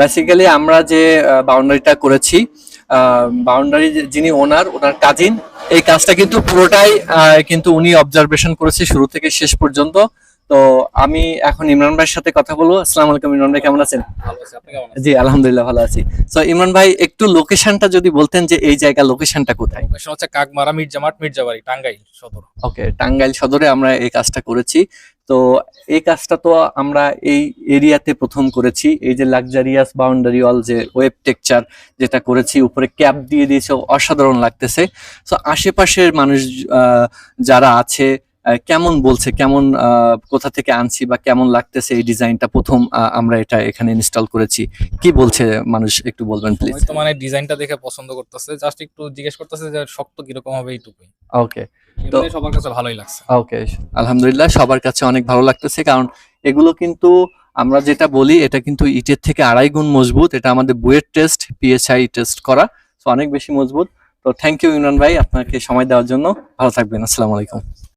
Basically আমরা যে বাউন্ডারিটা করেছি বাউন্ডারি যিনি ওনার ওনার কাজিন এই কাজটা কিন্তু পুরোটাই কিন্তু উনি অবজারভেশন করেছে শুরু থেকে শেষ পর্যন্ত। তো আমি এখন ইমরান ভাইয়ের সাথে কথা বলব। আসসালামু আলাইকুম ইমরান ভাই কেমন আছেন? জি আলহামদুলিল্লাহ ভালো আছি। তো ইমরান ভাই একটু লোকেশনটা যদি বলতেন যে এই জায়গা লোকেশনটা কোথায়? লোকেশন হচ্ছে কাকমারা মির্জামাট মির্জাবাড়ি টাঙ্গাইল সদর। ওকে টাঙ্গাইল সদরে আমরা এই কাজটা করেছি। তো এই কাজটা তো আমরা এই এরিয়াতে প্রথম করেছি। এই যে লাক্সারিয়াস বাউন্ডারি ওয়াল যে ওয়েব টেকচার যেটা করেছি, উপরে ক্যাপ দিয়ে দিয়েছে, অসাধারণ লাগতেছে। সো আশেপাশের মানুষ যারা আছে কেমন বলছে কেমন আহ, কোথা থেকে আনছি বা কেমন লাগতেছে এই ডিজাইনটা প্রথম আমরা এটা এখানে ইনস্টল করেছি। কি বলছে মানুষ একটু বলবেন প্লিজ তো মানে ডিজাইনটা দেখে পছন্দ করতেছে জাস্ট একটু জিজ্ঞেস করতেছে যে শক্ত কীরকম হবে এইটুকুই। ওকে এমনি সবার কাছে ভালোই লাগছে। ওকে আলহামদুলিল্লাহ সবার কাছে অনেক ভালো লাগতেছে কারণ এগুলো কিন্তু আমরা যেটা বলি এটা কিন্তু ইটের থেকে আড়াই গুণ মজবুত এটা আমাদের বুয়েট টেস্ট পিএসআই টেস্ট করা তো অনেক বেশি মজবুত। তো থ্যাংক ইউ ইমরান ভাই আপনাকে সময় দেওয়ার জন্য। ভালো থাকবেন আসসালামু আলাইকুম।